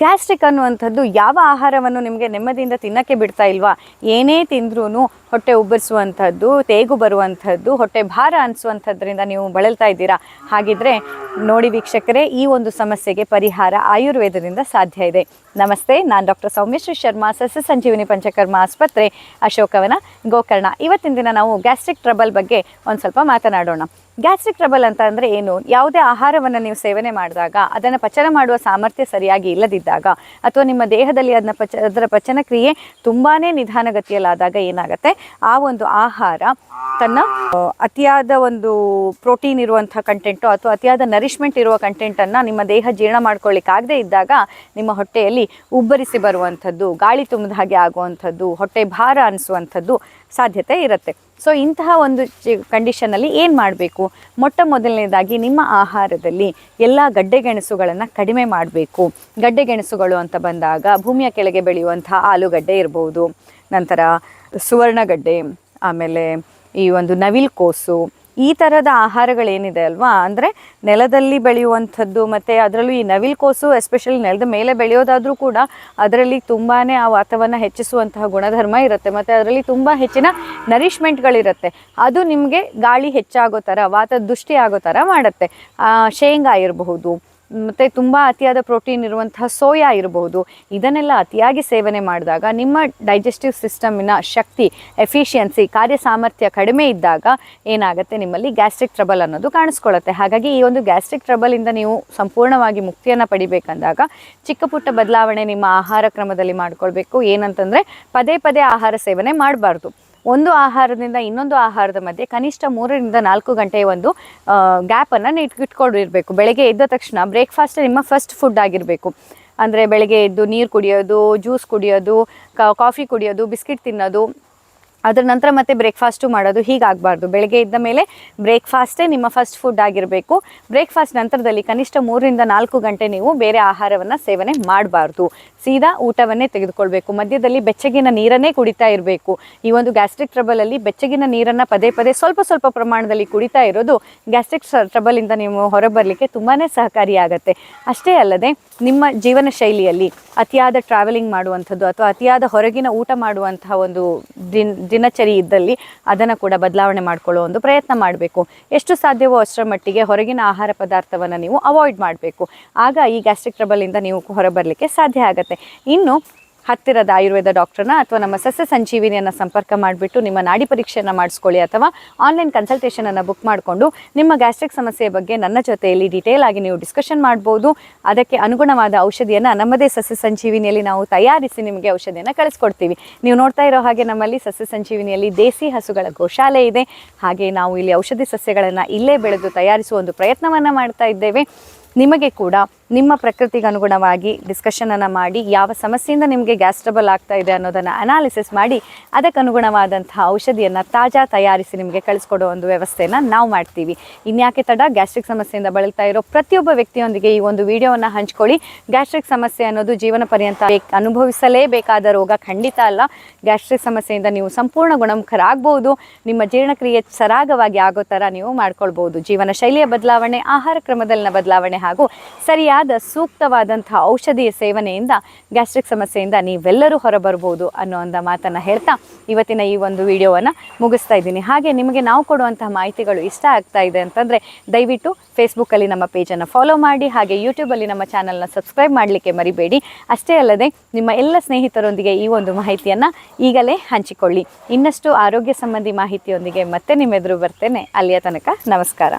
Gastric ಅನ್ನುವಂಥದ್ದು ಯಾವ ಆಹಾರವನ್ನು ನಿಮಗೆ ನೆಮ್ಮದಿಯಿಂದ ತಿನ್ನಕ್ಕೆ ಬಿಡ್ತಾ ಇಲ್ವಾ? ಏನೇ ತಿಂದ್ರೂ ಹೊಟ್ಟೆ ಉಬ್ಬರಿಸುವಂಥದ್ದು, ತೇಗು ಬರುವಂಥದ್ದು, ಹೊಟ್ಟೆ ಭಾರ ಅನಿಸುವಂಥದ್ರಿಂದ ನೀವು ಬಳಲ್ತಾ ಇದ್ದೀರಾ? ಹಾಗಿದ್ರೆ ನೋಡಿ ವೀಕ್ಷಕರೇ, ಈ ಒಂದು ಸಮಸ್ಯೆಗೆ ಪರಿಹಾರ ಆಯುರ್ವೇದದಿಂದ ಸಾಧ್ಯ ಇದೆ. ನಮಸ್ತೆ, ನಾನು ಡಾಕ್ಟರ್ ಸೌಮ್ಯಶ್ರೀ ಶರ್ಮಾ ಸಸ್ಯ ಸಂಜೀವಿನಿ ಪಂಚಕರ್ಮ ಆಸ್ಪತ್ರೆ ಅಶೋಕವನ ಗೋಕರ್ಣ. ಇವತ್ತಿನ ದಿನ ನಾವು ಗ್ಯಾಸ್ಟ್ರಿಕ್ ಟ್ರಬಲ್ ಬಗ್ಗೆ ಒಂದು ಸ್ವಲ್ಪ ಮಾತನಾಡೋಣ. ಗ್ಯಾಸ್ಟ್ರಿಕ್ ಟ್ರಬಲ್ ಅಂತ ಏನು? ಯಾವುದೇ ಆಹಾರವನ್ನು ನೀವು ಸೇವನೆ ಮಾಡಿದಾಗ ಅದನ್ನು ಪಚನ ಮಾಡುವ ಸಾಮರ್ಥ್ಯ ಸರಿಯಾಗಿ ಇಲ್ಲದಿದ್ದಾಗ ಅಥವಾ ನಿಮ್ಮ ದೇಹದಲ್ಲಿ ಅದನ್ನ ಪಚ, ಅದರ ಪಚನ ಕ್ರಿಯೆ ತುಂಬಾ ನಿಧಾನಗತಿಯಲ್ಲಾದಾಗ ಏನಾಗುತ್ತೆ? ಆ ಒಂದು ಆಹಾರ ತನ್ನ ಅತಿಯಾದ ಒಂದು ಪ್ರೋಟೀನ್ ಇರುವಂಥ ಕಂಟೆಂಟು ಅಥವಾ ಅತಿಯಾದ ನರಿಶ್ಮೆಂಟ್ ಇರುವ ಕಂಟೆಂಟನ್ನು ನಿಮ್ಮ ದೇಹ ಜೀರ್ಣ ಮಾಡ್ಕೊಳ್ಳಿಕ್ಕಾಗದೇ ಇದ್ದಾಗ ನಿಮ್ಮ ಹೊಟ್ಟೆಯಲ್ಲಿ ಉಬ್ಬರಿಸಿ ಬರುವಂಥದ್ದು, ಗಾಳಿ ತುಂಬಿದ ಹಾಗೆ ಆಗುವಂಥದ್ದು, ಹೊಟ್ಟೆ ಭಾರ ಅನಿಸುವಂಥದ್ದು ಸಾಧ್ಯತೆ ಇರುತ್ತೆ. ಸೊ ಇಂತಹ ಒಂದು ಕಂಡೀಷನಲ್ಲಿ ಏನು ಮಾಡಬೇಕು? ಮೊಟ್ಟ ಮೊದಲನೇದಾಗಿ ನಿಮ್ಮ ಆಹಾರದಲ್ಲಿ ಎಲ್ಲ ಗಡ್ಡೆಗೆಣಸುಗಳನ್ನು ಕಡಿಮೆ ಮಾಡಬೇಕು. ಗಡ್ಡೆಗೆಣಸುಗಳು ಅಂತ ಬಂದಾಗ ಭೂಮಿಯ ಕೆಳಗೆ ಬೆಳೆಯುವಂಥ ಆಲೂಗಡ್ಡೆ ಇರ್ಬೋದು. ನಂತರ ಸುವರ್ಣಗಡ್ಡೆ, ಆಮೇಲೆ ಈ ಒಂದು ನವಿಲ್ ಕೋಸು ಈ ಥರದ ಆಹಾರಗಳೇನಿದೆ ಅಲ್ವಾ? ಅಂದರೆ ನೆಲದಲ್ಲಿ ಬೆಳೆಯುವಂಥದ್ದು ಮತ್ತು ಅದರಲ್ಲೂ ಈ ನವಿಲ್ ಕೋಸು ಎಸ್ಪೆಷಲಿ ನೆಲದ ಮೇಲೆ ಬೆಳೆಯೋದಾದರೂ ಕೂಡ ಅದರಲ್ಲಿ ತುಂಬಾ ಆ ವಾತವನ್ನು ಹೆಚ್ಚಿಸುವಂತಹ ಗುಣಧರ್ಮ ಇರುತ್ತೆ. ಮತ್ತು ಅದರಲ್ಲಿ ತುಂಬ ಹೆಚ್ಚಿನ ನರಿಷ್ಮೆಂಟ್ಗಳಿರುತ್ತೆ ಅದು ನಿಮಗೆ ಗಾಳಿ ಹೆಚ್ಚಾಗೋ ಥರ ವಾತ ದೃಷ್ಟಿ ಆಗೋ ಥರ ಮಾಡುತ್ತೆ. ಶೇಂಗಾ ಇರಬಹುದು ಮತ್ತು ತುಂಬ ಅತಿಯಾದ ಪ್ರೋಟೀನ್ ಇರುವಂತಹ ಸೋಯಾ ಇರಬಹುದು ಇದನ್ನೆಲ್ಲ ಅತಿಯಾಗಿ ಸೇವನೆ ಮಾಡಿದಾಗ ನಿಮ್ಮ ಡೈಜೆಸ್ಟಿವ್ ಸಿಸ್ಟಮಿನ ಶಕ್ತಿ, ಎಫಿಷಿಯನ್ಸಿ ಕಾರ್ಯ ಸಾಮರ್ಥ್ಯ ಕಡಿಮೆ ಇದ್ದಾಗ ಏನಾಗುತ್ತೆ? ನಿಮ್ಮಲ್ಲಿ ಗ್ಯಾಸ್ಟ್ರಿಕ್ ಟ್ರಬಲ್ ಅನ್ನೋದು ಕಾಣಿಸ್ಕೊಳ್ಳುತ್ತೆ. ಹಾಗಾಗಿ ಈ ಒಂದು ಗ್ಯಾಸ್ಟ್ರಿಕ್ ಟ್ರಬಲಿಂದ ನೀವು ಸಂಪೂರ್ಣವಾಗಿ ಮುಕ್ತಿಯನ್ನು ಪಡಿಬೇಕಂದಾಗ ಚಿಕ್ಕ ಪುಟ್ಟ ಬದಲಾವಣೆ ನಿಮ್ಮ ಆಹಾರ ಕ್ರಮದಲ್ಲಿ ಮಾಡಿಕೊಳ್ಬೇಕು. ಏನಂತಂದರೆ ಪದೇ ಪದೇ ಆಹಾರ ಸೇವನೆ ಮಾಡಬಾರ್ದು. ಒಂದು ಆಹಾರದಿಂದ ಇನ್ನೊಂದು ಆಹಾರದ ಮಧ್ಯೆ ಕನಿಷ್ಠ ಮೂರರಿಂದ ನಾಲ್ಕು ಗಂಟೆ ಒಂದು ಗ್ಯಾಪನ್ನು ಇಟ್ಕೊಂಡಿರಬೇಕು. ಬೆಳಗ್ಗೆ ಎದ್ದ ತಕ್ಷಣ ಬ್ರೇಕ್ಫಾಸ್ಟ್ ನಿಮ್ಮ ಫಸ್ಟ್ ಫುಡ್ ಆಗಿರಬೇಕು. ಅಂದರೆ ಬೆಳಗ್ಗೆ ಎದ್ದು ನೀರು ಕುಡಿಯೋದು ಜ್ಯೂಸ್ ಕುಡಿಯೋದು ಕಾಫಿ ಕುಡಿಯೋದು, ಬಿಸ್ಕಿಟ್ ತಿನ್ನೋದು ಅದರ ನಂತರ ಮತ್ತೆ ಬ್ರೇಕ್ಫಾಸ್ಟು ಮಾಡೋದು ಹೀಗಾಗಬಾರ್ದು. ಬೆಳಗ್ಗೆ ಇದ್ದ ಮೇಲೆ ಬ್ರೇಕ್ಫಾಸ್ಟೇ ನಿಮ್ಮ ಫಸ್ಟ್ ಫುಡ್ ಆಗಿರಬೇಕು. ಬ್ರೇಕ್ಫಾಸ್ಟ್ ನಂತರದಲ್ಲಿ ಕನಿಷ್ಠ ಮೂರರಿಂದ ನಾಲ್ಕು ಗಂಟೆ ನೀವು ಬೇರೆ ಆಹಾರವನ್ನು ಸೇವನೆ ಮಾಡಬಾರ್ದು. ಸೀದಾ ಊಟವನ್ನೇ ತೆಗೆದುಕೊಳ್ಬೇಕು. ಮಧ್ಯದಲ್ಲಿ ಬೆಚ್ಚಗಿನ ನೀರನ್ನೇ ಕುಡಿತಾ ಇರಬೇಕು. ಈ ಒಂದು ಗ್ಯಾಸ್ಟ್ರಿಕ್ ಟ್ರಬಲಲ್ಲಿ ಬೆಚ್ಚಗಿನ ನೀರನ್ನು ಪದೇ ಪದೇ ಸ್ವಲ್ಪ ಸ್ವಲ್ಪ ಪ್ರಮಾಣದಲ್ಲಿ ಕುಡಿತಾ ಇರೋದು ಗ್ಯಾಸ್ಟ್ರಿಕ್ ಟ್ರಬಲಿಂದ ನೀವು ಹೊರಬರಲಿಕ್ಕೆ ತುಂಬಾ ಸಹಕಾರಿಯಾಗತ್ತೆ ಅಷ್ಟೇ ಅಲ್ಲದೆ ನಿಮ್ಮ ಜೀವನ ಶೈಲಿಯಲ್ಲಿ ಅತಿಯಾದ ಟ್ರಾವೆಲಿಂಗ್ ಮಾಡುವಂಥದ್ದು ಅಥವಾ ಅತಿಯಾದ ಹೊರಗಿನ ಊಟ ಮಾಡುವಂತಹ ಒಂದು ದಿನ ದಿನಚರಿ ಇದ್ದಲ್ಲಿ ಅದನ್ನು ಕೂಡ ಬದಲಾವಣೆ ಮಾಡಿಕೊಳ್ಳೋ ಒಂದು ಪ್ರಯತ್ನ ಮಾಡಬೇಕು. ಎಷ್ಟು ಸಾಧ್ಯವೋ ಅಷ್ಟರ ಮಟ್ಟಿಗೆ ಹೊರಗಿನ ಆಹಾರ ಪದಾರ್ಥವನ್ನು ನೀವು ಅವಾಯ್ಡ್ ಮಾಡಬೇಕು. ಆಗ ಈ ಗ್ಯಾಸ್ಟ್ರಿಕ್ ಟ್ರಬಲಿಂದ ನೀವು ಹೊರಬರಲಿಕ್ಕೆ ಸಾಧ್ಯ ಆಗುತ್ತೆ. ಇನ್ನು ಹತ್ತಿರದ ಆಯುರ್ವೇದ ಡಾಕ್ಟರ್ನ ಅಥವಾ ನಮ್ಮ ಸಸ್ಯ ಸಂಜೀವಿನಿಯನ್ನು ಸಂಪರ್ಕ ಮಾಡಿಬಿಟ್ಟು ನಿಮ್ಮ ನಾಡಿ ಪರೀಕ್ಷೆಯನ್ನು ಮಾಡಿಸ್ಕೊಳ್ಳಿ ಅಥವಾ ಆನ್ಲೈನ್ ಕನ್ಸಲ್ಟೇಷನನ್ನು ಬುಕ್ ಮಾಡಿಕೊಂಡು ನಿಮ್ಮ ಗ್ಯಾಸ್ಟ್ರಿಕ್ ಸಮಸ್ಯೆಯ ಬಗ್ಗೆ ನನ್ನ ಜೊತೆಯಲ್ಲಿ ಡೀಟೇಲ್ ಆಗಿ ನೀವು ಡಿಸ್ಕಷನ್ ಮಾಡ್ಬೋದು. ಅದಕ್ಕೆ ಅನುಗುಣವಾದ ಔಷಧಿಯನ್ನು ನಮ್ಮದೇ ಸಸ್ಯ ಸಂಜೀವಿನಿಯಲ್ಲಿ ನಾವು ತಯಾರಿಸಿ ನಿಮಗೆ ಔಷಧಿಯನ್ನು ಕಳಿಸ್ಕೊಡ್ತೀವಿ. ನೀವು ನೋಡ್ತಾ ಇರೋ ಹಾಗೆ ನಮ್ಮಲ್ಲಿ ಸಸ್ಯ ಸಂಜೀವಿನಿಯಲ್ಲಿ ದೇಸಿ ಹಸುಗಳ ಗೋಶಾಲೆ ಇದೆ. ಹಾಗೆ ನಾವು ಇಲ್ಲಿ ಔಷಧಿ ಸಸ್ಯಗಳನ್ನು ಇಲ್ಲೇ ಬೆಳೆದು ತಯಾರಿಸುವ ಒಂದು ಪ್ರಯತ್ನವನ್ನು ಮಾಡ್ತಾ ಇದ್ದೇವೆ. ನಿಮಗೆ ಕೂಡ ನಿಮ್ಮ ಪ್ರಕೃತಿಗೆ ಅನುಗುಣವಾಗಿ ಡಿಸ್ಕಷನನ್ನು ಮಾಡಿ ಯಾವ ಸಮಸ್ಯೆಯಿಂದ ನಿಮಗೆ ಗ್ಯಾಸ್ ಟ್ರಬಲ್ ಆಗ್ತಾ ಇದೆ ಅನ್ನೋದನ್ನು ಅನಾಲಿಸಿಸ್ ಮಾಡಿ, ಅದಕ್ಕೆ ಅನುಗುಣವಾದಂತಹ ಔಷಧಿಯನ್ನು ತಾಜಾ ತಯಾರಿಸಿ ನಿಮಗೆ ಕಳಿಸ್ಕೊಡೋ ಒಂದು ವ್ಯವಸ್ಥೆಯನ್ನು ನಾವು ಮಾಡ್ತೀವಿ. ಇನ್ಯಾಕೆ ತಡ? ಗ್ಯಾಸ್ಟ್ರಿಕ್ ಸಮಸ್ಯೆಯಿಂದ ಬಳಲ್ತಾ ಇರೋ ಪ್ರತಿಯೊಬ್ಬ ವ್ಯಕ್ತಿಯೊಂದಿಗೆ ಈ ಒಂದು ವಿಡಿಯೋವನ್ನು ಹಂಚ್ಕೊಳ್ಳಿ. ಗ್ಯಾಸ್ಟ್ರಿಕ್ ಸಮಸ್ಯೆ ಅನ್ನೋದು ಜೀವನ ಪರ್ಯಂತ ಬೇಕ್- ಅನುಭವಿಸಲೇಬೇಕಾದ ರೋಗ ಖಂಡಿತ ಅಲ್ಲ. ಗ್ಯಾಸ್ಟ್ರಿಕ್ ಸಮಸ್ಯೆಯಿಂದ ನೀವು ಸಂಪೂರ್ಣ ಗುಣಮುಖರಾಗಬಹುದು ನಿಮ್ಮ ಜೀರ್ಣಕ್ರಿಯೆ ಸರಾಗವಾಗಿ ಆಗೋ ಥರ ನೀವು ಮಾಡ್ಕೊಳ್ಬೋದು. ಜೀವನ ಶೈಲಿಯ ಬದಲಾವಣೆ, ಆಹಾರ ಕ್ರಮದಲ್ಲಿನ ಬದಲಾವಣೆ ಹಾಗೂ ಸರಿಯಾದ ಸೂಕ್ತವಾದಂತಹ ಔಷಧಿಯ ಸೇವನೆಯಿಂದ ಗ್ಯಾಸ್ಟ್ರಿಕ್ ಸಮಸ್ಯೆಯಿಂದ ನೀವೆಲ್ಲರೂ ಹೊರಬರ್ಬೋದು ಅನ್ನೋ ಒಂದು ಮಾತನ್ನು ಹೇಳ್ತಾ ಇವತ್ತಿನ ಈ ಒಂದು ವಿಡಿಯೋವನ್ನು ಮುಗಿಸ್ತಾ ಇದ್ದೀನಿ. ಹಾಗೆ ನಿಮಗೆ ನಾವು ಕೊಡುವಂತಹ ಮಾಹಿತಿಗಳು ಇಷ್ಟ ಆಗ್ತಾ ಇದೆ ಅಂತಂದರೆ ದಯವಿಟ್ಟು ಫೇಸ್ಬುಕ್ಕಲ್ಲಿ ನಮ್ಮ ಪೇಜನ್ನು ಫಾಲೋ ಮಾಡಿ, ಹಾಗೆ ಯೂಟ್ಯೂಬಲ್ಲಿ ನಮ್ಮ ಚಾನಲ್ನ ಸಬ್ಸ್ಕ್ರೈಬ್ ಮಾಡಲಿಕ್ಕೆ ಮರಿಬೇಡಿ. ಅಷ್ಟೇ ಅಲ್ಲದೆ ನಿಮ್ಮ ಎಲ್ಲ ಸ್ನೇಹಿತರೊಂದಿಗೆ ಈ ಒಂದು ಮಾಹಿತಿಯನ್ನು ಈಗಲೇ ಹಂಚಿಕೊಳ್ಳಿ. ಇನ್ನಷ್ಟು ಆರೋಗ್ಯ ಸಂಬಂಧಿ ಮಾಹಿತಿಯೊಂದಿಗೆ ಮತ್ತೆ ನಿಮ್ಮೆದುರು ಬರ್ತೇನೆ. ಅಲ್ಲಿಯ ತನಕ ನಮಸ್ಕಾರ.